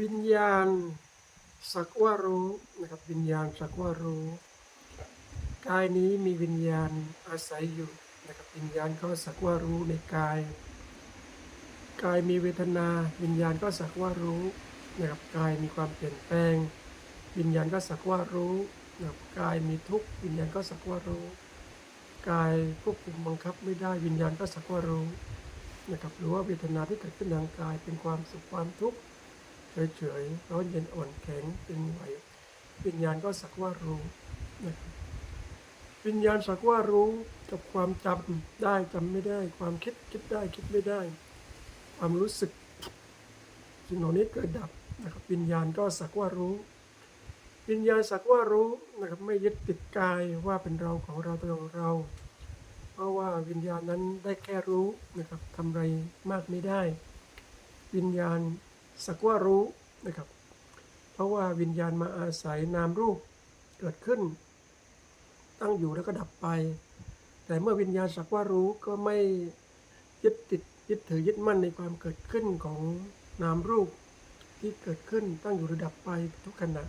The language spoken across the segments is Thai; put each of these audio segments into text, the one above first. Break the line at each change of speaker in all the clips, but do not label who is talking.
วิญญาณสักว่ารู้นะครับวิญญาณสักว่ารู้กายนี้มีวิญญาณอาศัยอยู่นะครับวิญญาณก็สักว่ารู้ในกาย กายมีเวทนา วิญญาณก็สักว่ารู้นะครับกายมีความเปลี่ยนแปลง วิญญาณก็สักว่ารู้นะครับกายมีทุกข์วิญญาณก็สักว่ารู้กายควบคุมบังคับไม่ได้วิญญาณก็สักว่ารู้นะครับหรือว่าเวทนาที่เกิดขึ้นทางกายเป็นความสุขความทุกข์ เฉยๆร้อนเย็นอ่อนแข็งเป็นไหววิญญาณก็สักว่ารู้นะครับวิญญาณสักว่ารู้กับความจำได้จำไม่ได้ ความคิดคิดได้คิดไม่ได้ ความรู้สึกสิ่งเหล่านี้เกิดดับนะครับวิญญาณก็สักว่ารู้วิญญาณสักว่ารู้นะครับไม่ยึดติดกายว่าเป็นเราของเราตัวของเรา เพราะว่าวิญญาณนั้นได้แค่รู้นะครับทำอะไรมากไม่ได้ วิญญาณ สักว่ารู้นะครับ เพราะว่าวิญญาณมาอาศัยนามรูปเกิดขึ้น ตั้งอยู่แล้วก็ดับไป แต่เมื่อวิญญาณสักว่ารู้ก็ไม่ยึดติดยึดถือยึดมั่นในความเกิดขึ้นของนามรูปที่เกิดขึ้นตั้งอยู่หรือดับไปทุกขณะ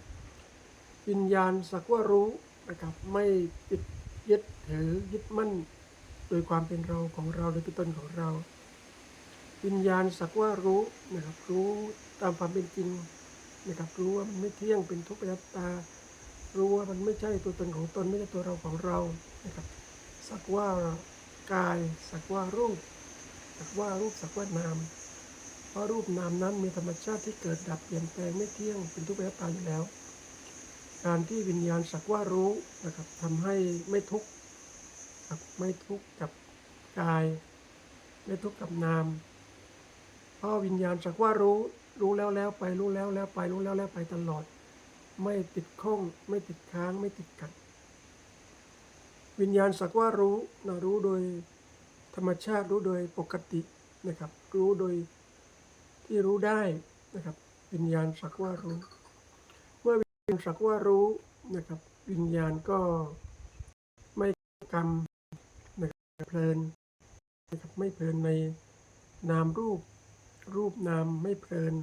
วิญญาณสักว่ารู้นะครับไม่ติดยึดถือยึดมั่น โดยความเป็นเราของเราโดยเป็นตนของเรา วิญญาณสักว่ารู้นะครับ รู้ตามความเป็นจริงนะครับ รู้ว่ามันไม่เที่ยงเป็นทุกข์เป็นอัตตา รู้ว่ามันไม่ใช่ตัวตนของตนไม่ใช่ตัวเราของเรานะครับ สักว่ากาย สักว่ารูป สักว่ารูปสักว่านาม เพราะรูปนามนั้นมีธรรมชาติที่เกิดดับเปลี่ยนแปลงไม่เที่ยงเป็นทุกข์เป็นอัตตาอยู่แล้ว การที่วิญญาณสักว่ารู้นะครับทำให้ไม่ทุกข์ไม่ทุกข์กับกาย ไม่ทุกข์กับนาม ราะวิญญาณสักว่ารู้รู้แล้วแล้วไปรู้แล้วแล้วไปรู้แล้วแล้วไปตลอด ไม่ติดข้อง ไม่ติดค้างไม่ติดขัด วิญญาณสักว่ารู้นะรู้โดยธรรมชาติรู้โดยปกตินะครับ รู้โดยที่รู้ได้นะครับ วิญญาณสักว่ารู้ เมื่อวิญญาณสักว่ารู้นะครับ วิญญาณก็ไม่กรรมนะครับเพลินนะครับไม่เพลินในนามรูป รูปนามไม่เพลิน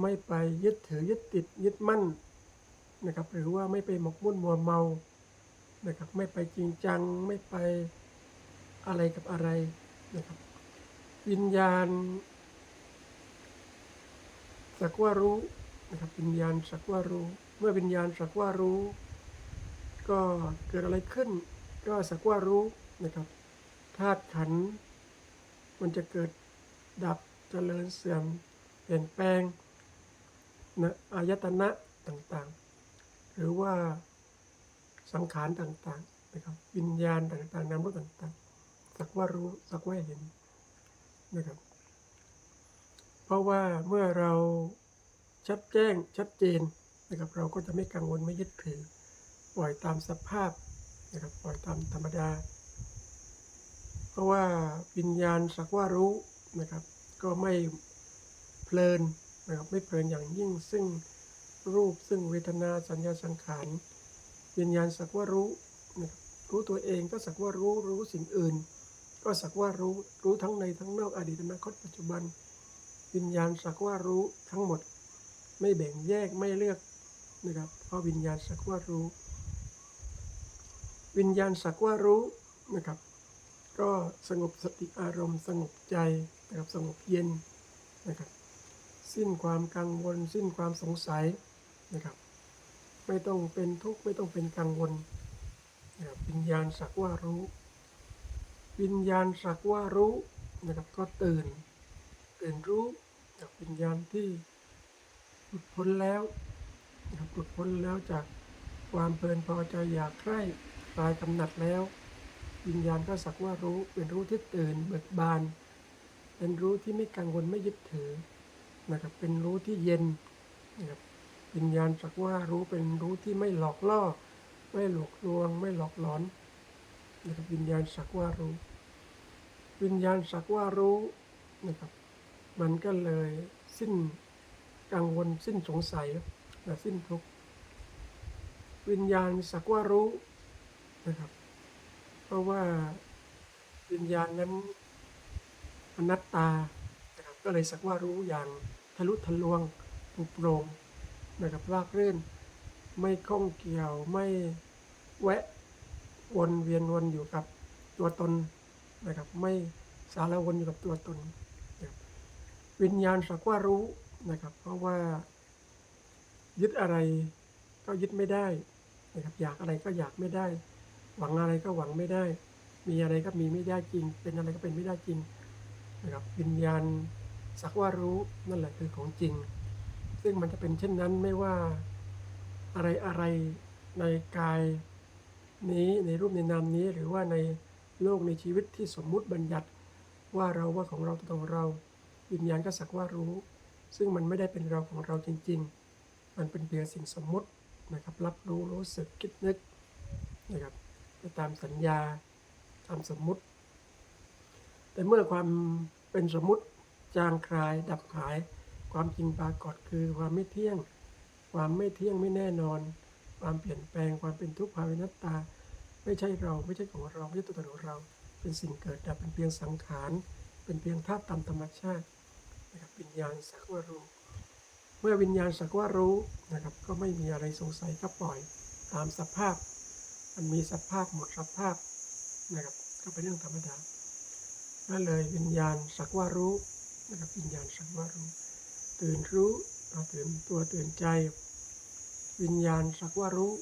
ไม่ไปยึดถือยึดติดยึดมั่นนะครับหรือว่าไม่ไปหมกมุ่นมัวเมานะครับไม่ไปจริงจังไม่ไปอะไรกับอะไรนะครับวิญญาณสักว่ารู้นะครับวิญญาณสักว่ารู้ เมื่อวิญญาณสักว่ารู้ ก็เกิดอะไรขึ้น ก็สักว่ารู้นะครับธาตุขันมันจะเกิดดับ เจริญเสื่อมเปลี่ยนแปลงนะอายตนะต่างๆ หรือว่าสังขารต่างๆนะครับวิญญาณต่างๆนามรูปต่างๆ สักว่ารู้สักว่าเห็นนะครับ เพราะว่าเมื่อเราชัดแจ้งชัดเจนนะครับเราก็จะไม่กังวลไม่ยึดถือ ปล่อยตามสภาพนะครับปล่อยตามธรรมดา เพราะว่าวิญญาณสักว่ารู้นะครับ ก็ไม่เพลินนะครับไม่เพลินอย่างยิ่งซึ่งรูปซึ่งเวทนาสัญญาสังขารวิญญาณสักว่ารู้นะครับรู้ตัวเองก็สักว่ารู้รู้สิ่งอื่น ก็สักว่ารู้รู้ทั้งในทั้งนอกอดีตอนาคตปัจจุบัน วิญญาณสักว่ารู้ทั้งหมด ไม่แบ่งแยกไม่เลือกนะครับเพราะวิญญาณสักว่ารู้ วิญญาณสักว่ารู้นะครับ ก็สงบสติอารมณ์ สงบใจนะครับสงบเย็นนะครับ สิ้นความกังวล สิ้นความสงสัยนะครับ ไม่ต้องเป็นทุกข์ไม่ต้องเป็นกังวลนะครับวิญญาณสักว่ารู้ วิญญาณสักว่ารู้นะครับก็ตื่นตื่นรู้จากวิญญาณที่หลุดพ้นแล้วนะครับหลุดพ้นแล้วจากความเพลินพอใจอยากใคร่ตายกำหนัดแล้ว วิญญาณก็สักว่ารู้เป็นรู้ที่ตื่นเบิกบาน เป็นรู้ที่ไม่กังวลไม่ยึดถือนะครับเป็นรู้ที่เย็นนะครับวิญญาณสักว่ารู้เป็นรู้ที่ไม่หลอกล่อ ไม่หลอกลวง ไม่หลอกหลอนนะครับวิญญาณสักว่ารู้ วิญญาณสักว่ารู้นะครับมันก็เลยสิ้นกังวลสิ้นสงสัยนะสิ้นทุกข์วิญญาณสักว่ารู้นะครับ ราะว่าวิญญาณนั้นอนัตตานะครับก็เลยสักว่ารู้อย่างทะลุทะลวงปุโปร่งนะครับราบรื่น ไม่ข้องเกี่ยวไม่แวะวนเวียนวนอยู่กับตัวตนนะครับไม่สารวนอยู่กับตัวตนนะครับวิญญาณสักว่ารู้นะครับเพราะว่ายึดอะไรก็ยึดไม่ได้นะครับอยากอะไรก็อยากไม่ได้ หวังอะไรก็หวังไม่ได้ มีอะไรก็มีไม่ได้จริง เป็นอะไรก็เป็นไม่ได้จริงนะครับวิญญาณสักว่ารู้นั่นแหละคือของจริง ซึ่งมันจะเป็นเช่นนั้นไม่ว่าอะไรอะไรในกายนี้ในรูปในนามนี้หรือว่าในโลกในชีวิตที่สมมุติบัญญัติว่าเราว่าของเราตัวของเรา วิญญาณก็สักว่ารู้ ซึ่งมันไม่ได้เป็นเราของเราจริง ๆ มันเป็นเพียงสิ่งสมมุตินะครับรับรู้รู้สึกคิดนึกนะครับ ไปตามสัญญาตามสมมุติ แต่เมื่อความเป็นสมมุติจางคลายดับหาย ความจริงปรากฏคือความไม่เที่ยง ความไม่เที่ยงไม่แน่นอน ความเปลี่ยนแปลงความเป็นทุกข์ภายในนัตตา ไม่ใช่เราไม่ใช่ของเราไม่ใช่ตัวตนของเรา เป็นสิ่งเกิดดับเป็นเพียงสังขาร เป็นเพียงธาตุตามธรรมชาตินะครับวิญญาณสักว่ารู้ เมื่อวิญญาณสักว่ารู้นะครับก็ไม่มีอะไรสงสัยก็ปล่อยตามสภาพ มันมีสภาพหมดสภาพนะครับก็เป็นเรื่องธรรมดานั่นเลยวิญญาณสักว่ารู้นะครับวิญญาณสักว่ารู้ ตื่นรู้เอาตื่นตัวตื่นใจ วิญญาณสักว่ารู้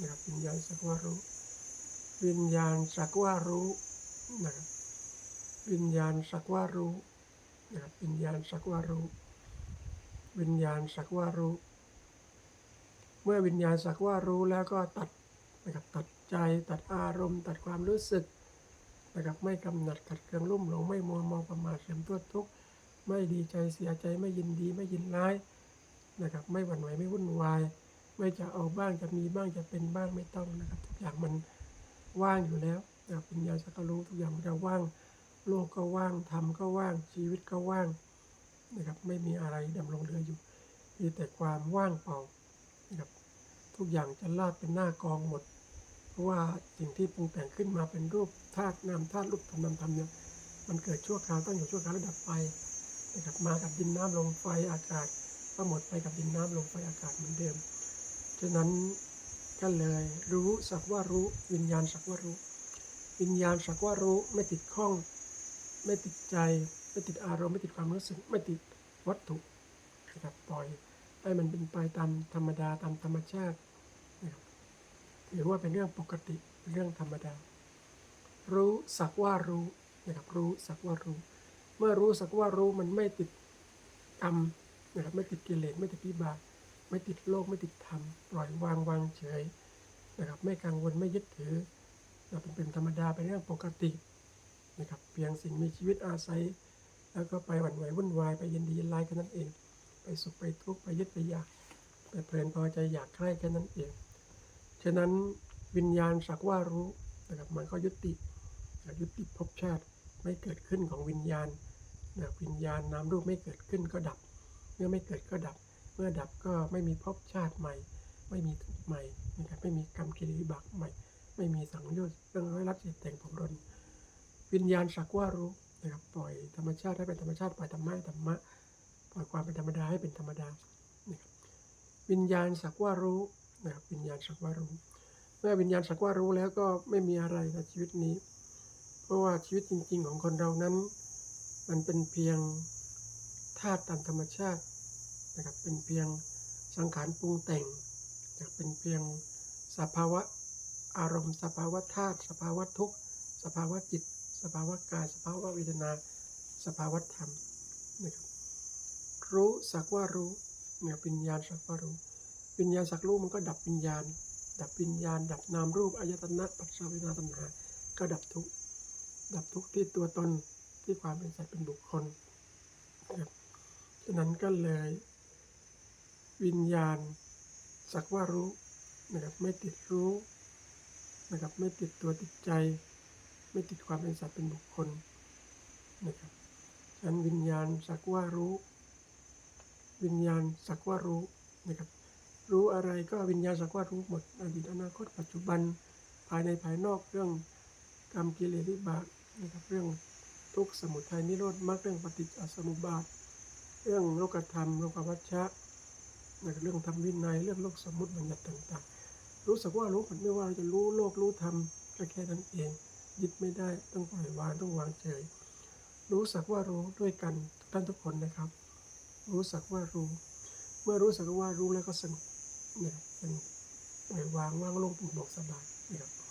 นะครับวิญญาณสักว่ารู้ วิญญาณสักว่ารู้นะครับวิญญาณสักว่ารู้นะครับวิญญาณสักว่ารู้ วิญญาณสักว่ารู้ เมื่อวิญญาณสักว่ารู้แล้วก็ตัด นะครับตัดใจตัดอารมณ์ ตัดความรู้สึกนะครับไม่กำหนัดขัดเคืองรุ่มหลงไม่มัวมองประมาทเสียมตัวทุกข์ไม่ดีใจเสียใจไม่ยินดีไม่ยินร้ายนะครับไม่หวั่นไหวไม่วุ่นวาย ไม่จะเอาบ้างจะมีบ้างจะเป็นบ้างไม่ต้องนะครับ ทุกอย่างมันว่างอยู่แล้วนะครับวิญญาณสักรู้ทุกอย่างมันจะว่าง โลกก็ว่างธรรมก็ว่างชีวิตก็ว่างนะครับไม่มีอะไรดำรงเหลืออยู่มีแต่ความว่างเปล่านะครับทุกอย่างจะลาดเป็นหน้ากองหมด ราะว่าสิ่งที่ปรุงแต่งขึ้นมาเป็นรูปธาตุนามธาตุรูปธรรมนามธรรมเนี่ยมันเกิดชั่วคราวตั้งอยู่ชั่วคราวแล้วดับไปนะครับมากับดินน้ำลมไฟอากาศก็หมดไปกับดินน้ำลมไฟอากาศเหมือนเดิมฉะนั้นก็เลยรู้สักว่ารู้วิญญาณสักว่ารู้ วิญญาณสักว่ารู้ไม่ติดข้อง ไม่ติดใจไม่ติดอารมณ์ไม่ติดความรู้สึกไม่ติดวัตถุนะครับปล่อยให้มันเป็นไปตามธรรมดาตามธรรมชาติ ถือว่าเป็นเรื่องปกติเป็นเรื่องธรรมดา รู้สักว่ารู้นะครับรู้สักว่ารู้ เมื่อรู้สักว่ารู้มันไม่ติดกรรมนะครับไม่ติดกิเลสไม่ติดวิบากไม่ติดโลกไม่ติดธรรมปล่อยวางวางเฉยนะครับไม่กังวลไม่ยึดถือนะเป็นเป็นธรรมดาเป็นเรื่องปกตินะครับเพียงสิ่งมีชีวิตอาศัย แล้วก็ไปหวั่นไหววุ่นวายไปยินดียินร้ายแค่นั้นเอง ไปสุขไปทุกข์ไปยึดไปอยาก ไปเพลินพอใจอยากใคร่แค่นั้นเอง ฉะนั้นวิญญาณสักว่ารู้นะครับมันก็ยุติยุติภพชาติไม่เกิดขึ้นของวิญญาณนะวิญญาณนามรูปไม่เกิดขึ้นก็ดับ เมื่อไม่เกิดก็ดับ เมื่อดับก็ไม่มีภพชาติใหม่ ไม่มีทุกใหม่นะครับไม่มีกรรมกิริบากใหม่ ไม่มีสังโยชน์เรื่องร้อยรัดจิตแต่งผมรนวิญญาณสักว่ารู้นะครับปล่อยธรรมชาติให้เป็นธรรมชาติปล่อยธรรมะธรรมะปล่อยความเป็นธรรมดาให้เป็นธรรมดานะครับวิญญาณสักว่ารู้ นะครับวิญญาณสักว่ารู้ เมื่อวิญญาณสักว่ารู้แล้วก็ไม่มีอะไรในชีวิตนี้ เพราะว่าชีวิตจริง ๆ ของคนเรานั้น มันเป็นเพียงธาตุตามธรรมชาตินะครับ เป็นเพียงสังขารปรุงแต่งนะเป็นเพียงสภาวะอารมณ์ สภาวะธาตุสภาวะทุกข์สภาวะจิต สภาวะกาย สภาวะเวทนา สภาวะธรรมนะครับรู้สักว่ารู้เนี่ยวิญญาณสักว่ารู้ วิญญาณสักรู้มันก็ดับวิญญาณ ดับวิญญาณ ดับนามรูปอายตนะปัจจเวทนาตัณหา ก็ดับทุกดับทุกที่ตัวตนที่ความเป็นสัตว์เป็นบุคคลนะครับฉะนั้นก็เลย วิญญาณสักว่ารู้นะครับไม่ติดรู้นะครับไม่ติดตัวติดใจ ไม่ติดความเป็นสัตว์เป็นบุคคลนะครับฉะนั้นวิญญาณสักว่ารู้ วิญญาณสักว่ารู้นะครับ รู้อะไรก็วิญญาณสักว่ารู้หมดอดีตอนาคตปัจจุบันภายในภายนอกเรื่องกรรมกิเลสวิบากนะครับเรื่องทุกขสมุทัยนิโรธมรรคเรื่องปฏิจจสมุปบาท เรื่องโลกธรรมโลกวัชชะนะครับเรื่องทำวินัยเรื่องโลกสมมุติบัญญัติต่างๆ รู้สึกว่ารู้ผลไม่ว่าเราจะรู้โลกรู้ธรรมก็แค่นั้นเอง ยึดไม่ได้ต้องปล่อยวางต้องวางเฉย รู้สักว่ารู้ด้วยกันทุกท่านทุกคนนะครับ รู้สักว่ารู้ เมื่อรู้สักว่ารู้แล้วก็สงบ นะครับสงบปล่อยวางว่างโลกเป็นโลกสบายนะครับ